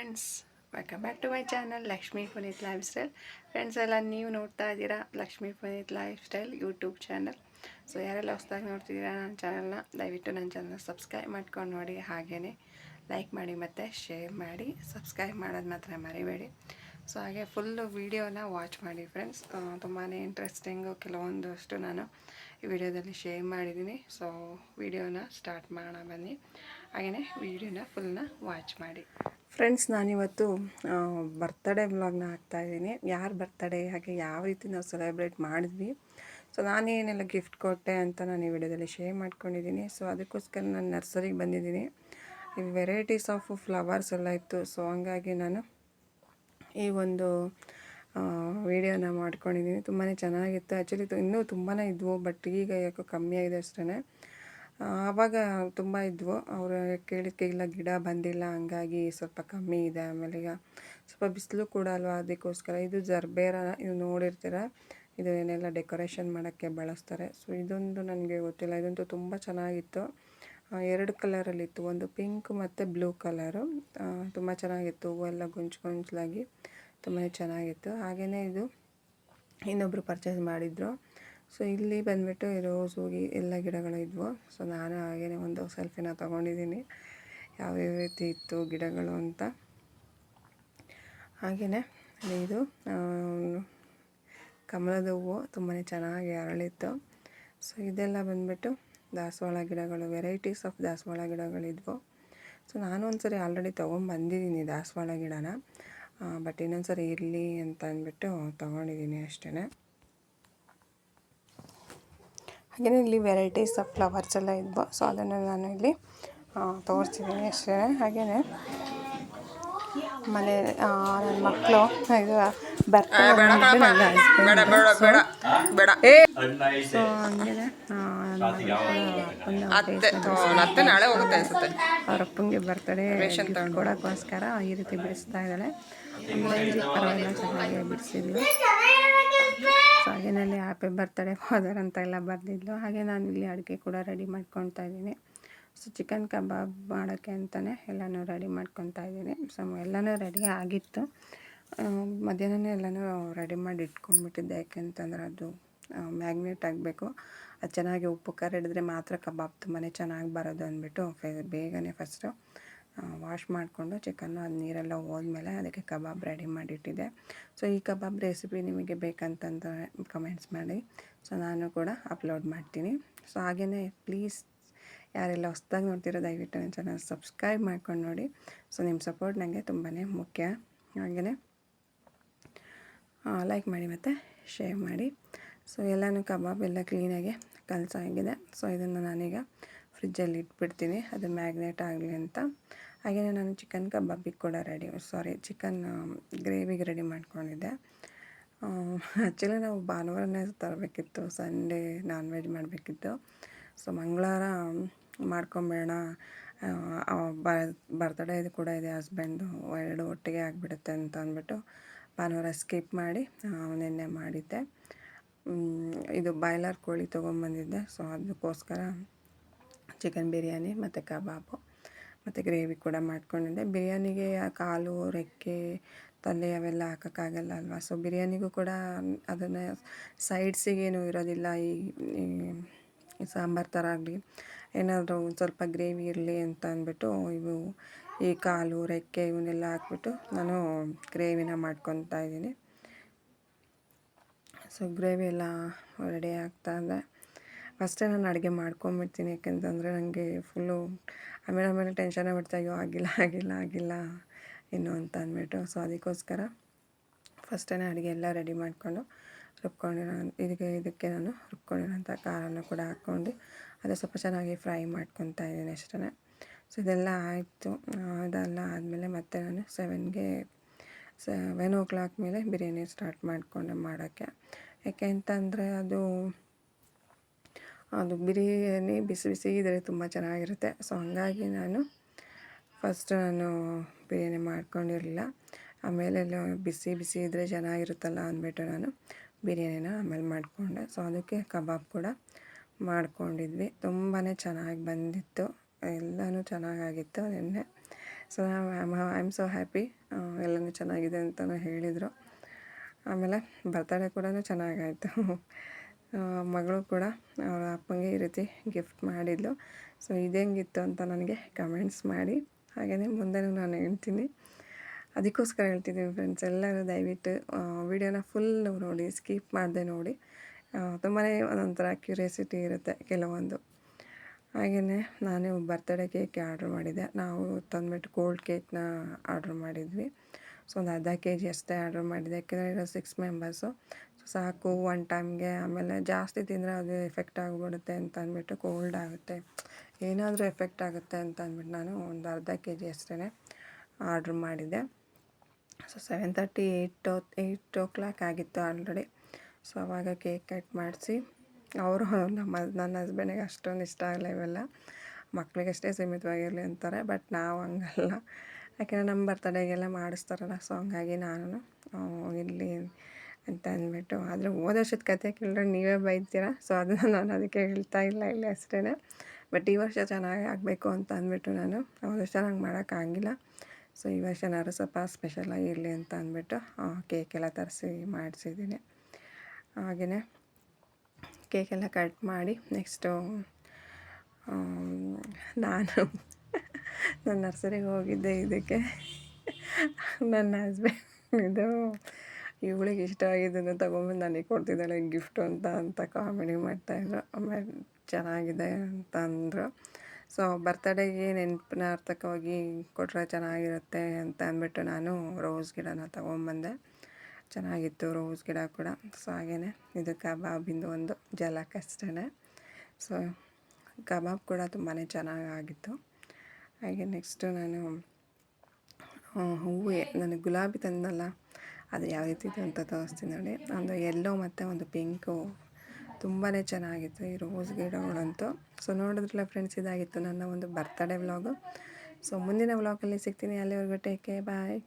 Friends welcome back to my channel Lakshmi Puneet lifestyle friends ಎಲ್ಲ ನೀವು ನೋಡ್ತಾ ಇದ್ದೀರಾ Lakshmi Puneet lifestyle YouTube channel so ಯಾರೆಲ್ಲ ಹೊಸ್ದಾಗಿ ನೋಡ್ತಿದ್ದೀರಾ ನನ್ನ ಚಾನಲ್ನ ದಯವಿಟ್ಟು ನನ್ನ ಚಾನಲ್ನ ಸಬ್ಸ್ಕ್ರೈಬ್ ಮಾಡ್ಕೊಂಡು ನೋಡಿ. ಹಾಗೇ ಲೈಕ್ ಮಾಡಿ ಮತ್ತು ಶೇರ್ ಮಾಡಿ ಸಬ್ಸ್ಕ್ರೈಬ್ ಮಾಡೋದು ಮಾತ್ರ ಮರಿಬೇಡಿ. ಸೊ ಹಾಗೆ ಫುಲ್ಲು ವೀಡಿಯೋನ ವಾಚ್ ಮಾಡಿ ಫ್ರೆಂಡ್ಸ್ ತುಂಬಾ ಇಂಟ್ರೆಸ್ಟಿಂಗು ಕೆಲವೊಂದಷ್ಟು ನಾನು ಈ ವಿಡಿಯೋದಲ್ಲಿ ಶೇರ್ ಮಾಡಿದ್ದೀನಿ. ಸೊ ವಿಡಿಯೋನ ಸ್ಟಾರ್ಟ್ ಮಾಡೋಣ ಬನ್ನಿ. ಹಾಗೆಯೇ ವಿಡಿಯೋನ ಫುಲ್ನ ವಾಚ್ ಮಾಡಿ. ಫ್ರೆಂಡ್ಸ್ ನಾನಿವತ್ತು ಬರ್ತಡೇ ವ್ಲಾಗ್ನ ಹಾಕ್ತಾಯಿದ್ದೀನಿ ಯಾರು ಬರ್ತಡೇ ಹಾಗೆ ಯಾವ ರೀತಿ ನಾವು ಸೆಲೆಬ್ರೇಟ್ ಮಾಡಿದ್ವಿ. ಸೊ ನಾನೇನೆಲ್ಲ ಗಿಫ್ಟ್ ಕೊಟ್ಟೆ ಅಂತ ನಾನು ಈ ವಿಡಿಯೋದಲ್ಲಿ ಶೇರ್ ಮಾಡ್ಕೊಂಡಿದ್ದೀನಿ. ಸೊ ಅದಕ್ಕೋಸ್ಕರ ನಾನು ನರ್ಸರಿಗೆ ಬಂದಿದ್ದೀನಿ. ಈ ವೆರೈಟೀಸ್ ಆಫ್ ಫ್ಲವರ್ಸ್ ಎಲ್ಲ ಇತ್ತು. ಸೊ ಹಂಗಾಗಿ ನಾನು ಈ ಒಂದು ವಿಡಿಯೋನ ಮಾಡ್ಕೊಂಡಿದ್ದೀನಿ. ತುಂಬಾ ಚೆನ್ನಾಗಿತ್ತು. ಆ್ಯಕ್ಚುಲಿ ಇನ್ನೂ ತುಂಬಾ ಇದ್ವು ಬಟ್ ಈಗ ಯಾಕೋ ಕಮ್ಮಿ ಆಗಿದೆ ಅಷ್ಟೇ ಆವಾಗ ತುಂಬ ಇದ್ವು. ಅವರು ಇಲ್ಲ ಗಿಡ ಬಂದಿಲ್ಲ, ಹಂಗಾಗಿ ಸ್ವಲ್ಪ ಕಮ್ಮಿ ಇದೆ. ಆಮೇಲೆ ಈಗ ಸ್ವಲ್ಪ ಬಿಸಿಲು ಕೂಡ ಅಲ್ವಾ, ಅದಕ್ಕೋಸ್ಕರ. ಇದು ಜರ್ಬೇರ, ಇದು ನೋಡಿರ್ತೀರ? ಇದು ಏನೆಲ್ಲ ಡೆಕೋರೇಷನ್ ಮಾಡೋಕ್ಕೆ ಬಳಸ್ತಾರೆ. ಸೊ, ಇದೊಂದು ನನಗೆ ಗೊತ್ತಿಲ್ಲ. ಇದಂತೂ ತುಂಬ ಚೆನ್ನಾಗಿತ್ತು. ಎರಡು ಕಲರಲ್ಲಿತ್ತು ಒಂದು ಪಿಂಕ್ ಮತ್ತು ಬ್ಲೂ ಕಲರು. ತುಂಬ ಚೆನ್ನಾಗಿತ್ತು. ಹೂವೆಲ್ಲ ಗುಂಚು ಗುಂಚಲಾಗಿ ತುಂಬಾ ಚೆನ್ನಾಗಿತ್ತು. ಹಾಗೆಯೇ ಇದು ಇನ್ನೊಬ್ಬರು ಪರ್ಚೇಸ್ ಮಾಡಿದರು. ಸೊ ಇಲ್ಲಿ ಬಂದುಬಿಟ್ಟು ರೋಸ್ ಹೋಗಿ ಎಲ್ಲ ಗಿಡಗಳು ಇದ್ವು. ಸೊ ನಾನು ಹಾಗೇ ಒಂದು ಸೆಲ್ಫಿನ ತೊಗೊಂಡಿದ್ದೀನಿ. ಯಾವ್ಯಾವ ರೀತಿ ಇತ್ತು ಗಿಡಗಳು ಅಂತ. ಹಾಗೆಯೇ ಇದು ಕಮಲದ ಹೂವು ತುಂಬಾ ಚೆನ್ನಾಗಿ ಅರಳಿತ್ತು. ಸೊ ಇದೆಲ್ಲ ಬಂದುಬಿಟ್ಟು ದಾಸವಾಳ ಗಿಡಗಳು ವೆರೈಟೀಸ್ ಆಫ್ ದಾಸವಾಳ ಗಿಡಗಳಿದ್ವು ಸೊ ನಾನು ಒಂದು ಸರಿ ಆಲ್ರೆಡಿ ತೊಗೊಂಬಂದಿದ್ದೀನಿ ದಾಸವಾಳ ಗಿಡನ. ಬಟ್ ಇನ್ನೊಂದು ಸರಿ ಇರಲಿ ಅಂತ ಅಂದ್ಬಿಟ್ಟು ತೊಗೊಂಡಿದ್ದೀನಿ ಅಷ್ಟೇ ಹಾಗೆಯೇ ಇಲ್ಲಿ ವೆರೈಟೀಸ್ ಆಫ್ ಫ್ಲವರ್ಸ್ ಎಲ್ಲ ಇದ್ವು. ಸೊ ಅದನ್ನು ನಾನು ಇಲ್ಲಿ ತೋರಿಸಿದ್ದೀನಿ ಅಷ್ಟೇ. ಹಾಗೆಯೇ ಮನೆ ನನ್ನ ಮಕ್ಕಳು ಇದು ಬರ್ತಾರೆ ಅವ್ರ ಅಪ್ಪಂಗೆ ಬರ್ತಡೇ ಕೊಡೋಕ್ಕೋಸ್ಕರ ಈ ರೀತಿ ಬಿಡಿಸ್ತಾ ಇದ್ದಾಳೆ. ಪರವಾಗಿಲ್ಲ ಚೆನ್ನಾಗಿ ಹ್ಯಾಪಿ ಬರ್ತಡೇ ಫಾದರ್ ಅಂತ ಎಲ್ಲ ಬರೆದಿದ್ಲು ಹಾಗೆ ನಾನು ಇಲ್ಲಿ ಅಡುಗೆ ಕೂಡ ರೆಡಿ ಮಾಡ್ಕೊತಾ ಇದ್ದೀನಿ. ಸೊ ಚಿಕನ್ ಕಬಾಬ್ ಮಾಡೋಕ್ಕೆ ಅಂತಲೇ ಎಲ್ಲನೂ ರೆಡಿ ಮಾಡ್ಕೊತಾ ಇದ್ದೀನಿ. ಸೊ ಎಲ್ಲನೂ ರೆಡಿ ಆಗಿತ್ತು. ಮಧ್ಯಾಹ್ನನೇ ಎಲ್ಲನೂ ರೆಡಿ ಮಾಡಿ ಇಟ್ಕೊಂಡ್ಬಿಟ್ಟಿದ್ದೆ. ಯಾಕೆಂತಂದ್ರೆ ಅದು ಮ್ಯಾಗ್ನೇಟ್ ಆಗಬೇಕು. ಅದು ಚೆನ್ನಾಗಿ ಉಪ್ಪು ಖಾರ ಹಿಡಿದ್ರೆ ಮಾತ್ರ ಕಬಾಬ್ ತುಂಬಾ ಚೆನ್ನಾಗಿ ಬರೋದು ಅಂದ್ಬಿಟ್ಟು ಬೇಗನೆ ಫಸ್ಟು ವಾಶ್ ಮಾಡಿಕೊಂಡು ಚಿಕನ್ನು ಅದು ನೀರೆಲ್ಲ ಹೋದ್ಮೇಲೆ ಅದಕ್ಕೆ ಕಬಾಬ್ ರೆಡಿ ಮಾಡಿಟ್ಟಿದ್ದೆ. ಸೊ ಈ ಕಬಾಬ್ ರೆಸಿಪಿ ನಿಮಗೆ ಬೇಕಂತಂದರೆ ಕಮೆಂಟ್ಸ್ ಮಾಡಿ. ಸೊ ನಾನು ಕೂಡ ಅಪ್ಲೋಡ್ ಮಾಡ್ತೀನಿ. ಸೊ ಹಾಗೆಯೇ ಪ್ಲೀಸ್ ಯಾರೆಲ್ಲ ಹೊಸ್ದಾಗಿ ನೋಡ್ತಿರೋ ದಯವಿಟ್ಟು ನನ್ನ ಚಾನಲ್ ಸಬ್ಸ್ಕ್ರೈಬ್ ಮಾಡ್ಕೊಂಡು ನೋಡಿ. ಸೊ ನಿಮ್ಮ ಸಪೋರ್ಟ್ ನನಗೆ ತುಂಬಾ ಮುಖ್ಯ. ಹಾಗೆಯೇ ಲೈಕ್ ಮಾಡಿ ಮತ್ತು ಶೇರ್ ಮಾಡಿ. ಸೊ ಎಲ್ಲನೂ ಕಬಾಬ್ ಎಲ್ಲ ಕ್ಲೀನಾಗಿ ಕಲಸಾಗಿದೆ. ಸೊ ಇದನ್ನು ನಾನೀಗ ಫ್ರಿಜ್ಜಲ್ಲಿ ಇಟ್ಬಿಡ್ತೀನಿ, ಅದು ಮ್ಯಾಗ್ನೇಟ್ ಆಗಲಿ ಅಂತ. ಹಾಗೆಯೇ ನಾನು ಚಿಕನ್ ಕಬಾಬಿಗೆ ಕೂಡ ರೆಡಿ ಸಾರಿ ಚಿಕನ್ ಗ್ರೇವಿಗೆ ರೆಡಿ ಮಾಡ್ಕೊಂಡಿದ್ದೆ. ಆ್ಯಕ್ಚುಲಿ ನಾವು ಭಾನುವಾರನೇ ತರಬೇಕಿತ್ತು ಸಂಡೇ ನಾನ್ ವೆಜ್ ಮಾಡಬೇಕಿತ್ತು. ಸೊ ಮಂಗಳವಾರ ಮಾಡ್ಕೊಂಬೇಡ ಬರ್ತಡೇ ಇದು ಕೂಡ ಇದೆ ಹಸ್ಬೆಂಡು ಎರಡು ಒಟ್ಟಿಗೆ ಆಗಿಬಿಡುತ್ತೆ ಅಂತ ಅಂದ್ಬಿಟ್ಟು ಭಾನುವಾರ ಸ್ಕಿಪ್ ಮಾಡಿ ನಿನ್ನೆ ಮಾಡಿದ್ದೆ. ಇದು ಬಾಯ್ಲರ್ ಕೋಳಿ ತೊಗೊಂಬಂದಿದ್ದೆ ಸೊ ಅದಕ್ಕೋಸ್ಕರ ಚಿಕನ್ ಬಿರಿಯಾನಿ ಮತ್ತು ಕಬಾಬು ಮತ್ತು ಗ್ರೇವಿ ಕೂಡ ಮಾಡಿಕೊಂಡಿದ್ದೆ. ಬಿರಿಯಾನಿಗೆ ಕಾಲು, ರೆಕ್ಕೆ, ತಲೆ ಅವೆಲ್ಲ ಹಾಕೋಕ್ಕಾಗಲ್ಲ ಅಲ್ವಾ? ಸೊ ಬಿರಿಯಾನಿಗೂ ಕೂಡ ಅದನ್ನು ಸೈಡ್ಸಿಗೇನು ಇರೋದಿಲ್ಲ. ಈ ಸಾಂಬಾರು ಥರ ಆಗಲಿ, ಏನಾದರೂ ಒಂದು ಸ್ವಲ್ಪ ಗ್ರೇವಿ ಇರಲಿ ಅಂತ ಅಂದ್ಬಿಟ್ಟು ಇವು ಈ ಕಾಲು, ರೆಕ್ಕೆ ಇವನ್ನೆಲ್ಲ ಹಾಕ್ಬಿಟ್ಟು ನಾನು ಗ್ರೇವಿನ ಮಾಡ್ಕೊತಾ ಇದ್ದೀನಿ. ಸೊ ಗ್ರೇವಿ ಎಲ್ಲ ರೆಡಿ ಆಗ್ತಾ ಇದೆ. ಫಸ್ಟೇ ನಾನು ಅಡುಗೆ ಮಾಡ್ಕೊಂಬಿಡ್ತೀನಿ, ಯಾಕೆಂತಂದರೆ ನನಗೆ ಫುಲ್ಲು ಆಮೇಲೆ ಆಮೇಲೆ ಟೆನ್ಷನ್ ಬಿಡ್ತಾ, ಅಯ್ಯೋ ಆಗಿಲ್ಲ ಆಗಿಲ್ಲ ಆಗಿಲ್ಲ ಇನ್ನು ಅಂತ ಅಂದ್ಬಿಟ್ಟು. ಸೊ ಅದಕ್ಕೋಸ್ಕರ ಫಸ್ಟೇ ಅಡುಗೆ ಎಲ್ಲ ರೆಡಿ ಮಾಡಿಕೊಂಡು ರುಬ್ಕೊಂಡಿರೋ ಇದಕ್ಕೆ ಇದಕ್ಕೆ ನಾನು ರುಬ್ಕೊಂಡಿರೋಂಥ ಖಾರನ ಕೂಡ ಹಾಕ್ಕೊಂಡು ಅದು ಸ್ವಲ್ಪ ಚೆನ್ನಾಗಿ ಫ್ರೈ ಮಾಡ್ಕೊತಾ ಇದ್ದೀನಿ ಅಷ್ಟೇ ಸೊ ಇದೆಲ್ಲ ಆಯಿತು. ಅದೆಲ್ಲ ಆದಮೇಲೆ ಮತ್ತೆ ನಾನು ಸೆವೆನ್ಗೆ, ಸೆವೆನ್ ಓ ಕ್ಲಾಕ್ ಮೇಲೆ ಬಿರಿಯಾನಿ ಸ್ಟಾರ್ಟ್ ಮಾಡಿಕೊಂಡೆ ಮಾಡೋಕ್ಕೆ. ಯಾಕೆ ಅಂತಂದರೆ ಅದು ಅದು ಬಿರಿಯಾನಿ ಬಿಸಿ ಬಿಸಿ ಇದ್ದರೆ ತುಂಬ ಚೆನ್ನಾಗಿರುತ್ತೆ. ಸೊ ಹಾಗಾಗಿ ನಾನು ಫಸ್ಟ್ ನಾನು ಬಿರಿಯಾನಿ ಮಾಡ್ಕೊಂಡಿರಲಿಲ್ಲ. ಆಮೇಲೆ ಬಿಸಿ ಬಿಸಿ ಇದ್ದರೆ ಚೆನ್ನಾಗಿರುತ್ತಲ್ಲ ಅಂದ್ಬಿಟ್ಟು ನಾನು ಬಿರಿಯಾನಿನ ಆಮೇಲೆ ಮಾಡಿಕೊಂಡೆ. ಸೊ ಅದಕ್ಕೆ ಕಬಾಬ್ ಕೂಡ ಮಾಡ್ಕೊಂಡಿದ್ವಿ. ತುಂಬಾ ಚೆನ್ನಾಗಿ ಬಂದಿತ್ತು. ಎಲ್ಲನೂ ಚೆನ್ನಾಗಾಗಿತ್ತು ನಿನ್ನೆ. So I am so happy ಎಲ್ಲನೂ ಚೆನ್ನಾಗಿದೆ ಅಂತಲೂ ಹೇಳಿದರು. ಆಮೇಲೆ ಬರ್ತಡೇ ಕೂಡ ಚೆನ್ನಾಗಾಯಿತು. ಮಗಳು ಕೂಡ ಅವರ ಅಪ್ಪಂಗೆ ಈ ರೀತಿ ಗಿಫ್ಟ್ ಮಾಡಿದ್ಲು. ಸೊ ಇದೆಂಗಿತ್ತು ಅಂತ ನನಗೆ ಕಮೆಂಟ್ಸ್ ಮಾಡಿ. ಹಾಗೆಯೇ ಮುಂದೆನೂ ನಾನು ಹೇಳ್ತೀನಿ. ಅದಕ್ಕೋಸ್ಕರ ಹೇಳ್ತಿದ್ದೀನಿ ಫ್ರೆಂಡ್ಸ್ ಎಲ್ಲರೂ ದಯವಿಟ್ಟು ವಿಡಿಯೋನ ಫುಲ್ ನೋಡಿ ಸ್ಕಿಪ್ ಮಾಡದೆ ನೋಡಿ. ತುಂಬಾ ಒಂದೊಂಥರ ಕ್ಯೂರಿಯಾಸಿಟಿ ಇರುತ್ತೆ ಕೆಲವೊಂದು. ಹಾಗೆಯೇ ನಾನೇ ಬರ್ತ್ಡೇ ಕೇಕ್ ಆರ್ಡ್ರ್ ಮಾಡಿದ್ದೆ ನಾವು ತಂದುಬಿಟ್ಟು ಕೋಲ್ಡ್ ಕೇಕ್ನ ಆರ್ಡ್ರ್ ಮಾಡಿದ್ವಿ. ಸೊ ಒಂದು ಅರ್ಧ ಕೆ ಜಿ ಅಷ್ಟೇ ಆರ್ಡ್ರ್ ಮಾಡಿದ್ದೆ. ಯಾಕೆಂದರೆ ಇರೋ ಸಿಕ್ಸ್ ಮೆಂಬರ್ಸು ಸಾಕು ಒನ್ ಟೈಮ್ಗೆ ಆಮೇಲೆ ಜಾಸ್ತಿ ತಿಂದರೆ ಅದು ಎಫೆಕ್ಟ್ ಆಗಿಬಿಡುತ್ತೆ ಅಂತ ಅಂದ್ಬಿಟ್ಟು ಕೋಲ್ಡ್ ಆಗುತ್ತೆ. ಏನಾದರೂ ಎಫೆಕ್ಟ್ ಆಗುತ್ತೆ ಅಂತ ಅಂದ್ಬಿಟ್ಟು ನಾನು ಒಂದು ಅರ್ಧ ಕೆ ಜಿ ಅಷ್ಟೇ ಆರ್ಡ್ರ್ ಮಾಡಿದ್ದೆ. So seven thirty eight eight o'clock ಆಗಿತ್ತು ಆಲ್ರೆಡಿ ಸೊ ಅವಾಗ ಕೇಕ್ ಕಟ್ ಮಾಡಿಸಿ, ಅವರು ನಮ್ಮ, ನನ್ನ ಹಸ್ಬೆಂಡಿಗೆ ಅಷ್ಟೊಂದು ಇಷ್ಟ ಆಗಲ್ಲ ಇವೆಲ್ಲ. ಮಕ್ಕಳಿಗಷ್ಟೇ ಸೀಮಿತವಾಗಿರಲಿ ಅಂತಾರೆ ಬಟ್ ನಾವು ಹಂಗಲ್ಲ. ಯಾಕೆಂದರೆ ನಮ್ಮ ಬರ್ತಡೇಗೆಲ್ಲ ಮಾಡಿಸ್ತಾರಲ್ಲ ಸೊ ಹಂಗಾಗಿ ನಾನು ಇರಲಿ ಅಂತ ಅಂದ್ಬಿಟ್ಟು. ಆದರೆ ಹೋದ ವರ್ಷದ ಕತೆ ಕೇಳಿದ್ರೆ ನೀವೇ ಬೈತೀರಾ? ಸೊ ಅದನ್ನು ನಾನು ಅದಕ್ಕೆ ಹೇಳ್ತಾ ಇಲ್ಲ ಇಲ್ಲಿ ಅಷ್ಟೇ ಬಟ್ ಈ ವರ್ಷ ಚೆನ್ನಾಗಿ ಆಗಬೇಕು ಅಂತ ಅಂದ್ಬಿಟ್ಟು ನಾನು. ಹೋದ ವರ್ಷ ನಂಗೆ ಮಾಡೋಕ್ಕಾಗಿಲ್ಲ ಸೊ ಈ ವರ್ಷ ನಾನು ಸ್ವಲ್ಪ ಸ್ಪೆಷಲಾಗಿ ಇರಲಿ ಅಂತ ಅಂದ್ಬಿಟ್ಟು ಕೇಕೆಲ್ಲ ತರಿಸಿ ಮಾಡಿಸಿದ್ದೀನಿ. ಹಾಗೆಯೇ ಕೇಕೆಲ್ಲ ಕಟ್ ಮಾಡಿ ನೆಕ್ಸ್ಟು ನಾನು ನನ್ನ ನರ್ಸರಿಗೆ ಹೋಗಿದ್ದೆ ಇದಕ್ಕೆ. ನನ್ನ ಹಸ್ಬೆಂಡ್ ಇದು ಇವಳಿಗೆ ಇಷ್ಟ ಆಗಿದ್ದನ್ನು ತೊಗೊಂಬಂದು ನನಗೆ ಕೊಡ್ತಿದ್ದಾಳೆ, ಗಿಫ್ಟು ಅಂತ ಅಂತ ಕಾಮಿಡಿ ಮಾಡ್ತಾಯಿದ್ರು ಆಮೇಲೆ ಚೆನ್ನಾಗಿದೆ ಅಂತ ಅಂದರು. ಸೊ ಬರ್ತಡೇಗೆ ನೆನಪಿನಾರ್ಥಕವಾಗಿ ಕೊಟ್ಟರೆ ಚೆನ್ನಾಗಿರುತ್ತೆ ಅಂತ ಅಂದ್ಬಿಟ್ಟು ನಾನು ರೋಸ್ ಗಿಡನ ತೊಗೊಂಬಂದೆ ಚೆನ್ನಾಗಿತ್ತು ರೋಸ್ ಗಿಡ ಕೂಡ. ಸೊ ಹಾಗೇ ಇದು ಕಬಾಬಿಂದು ಒಂದು ಜಲಕ್ ಅಷ್ಟೇ ಸೊ ಕಬಾಬ್ ಕೂಡ ತುಂಬಾ ಚೆನ್ನಾಗಾಗಿತ್ತು. ಹಾಗೆ ನೆಕ್ಸ್ಟು ನಾನು ಹೂವು, ನನಗೆ ಗುಲಾಬಿ ತಂದಲ್ಲ ಅದು ಯಾವ ರೀತಿ ಇದೆ ಅಂತ ತೋರಿಸ್ತೀನಿ ನೋಡಿ. ಒಂದು ಎಲ್ಲೋ ಮತ್ತು ಒಂದು ಪಿಂಕು ತುಂಬಾ ಚೆನ್ನಾಗಿತ್ತು ಈ ರೋಸ್ ಗಿಡಗಳಂತೂ. ಸೊ ನೋಡಿದ್ರಲ್ಲ ಫ್ರೆಂಡ್ಸ್ ಇದಾಗಿತ್ತು ನನ್ನ ಒಂದು ಬರ್ತ್ಡೇ ವ್ಲಾಗು ಸೊ ಮುಂದಿನ ವ್ಲಾಗಲ್ಲಿ ಸಿಗ್ತೀನಿ. ಅಲ್ಲಿವರೆಗೂ ಟೇಕ್ ಬಾಯ್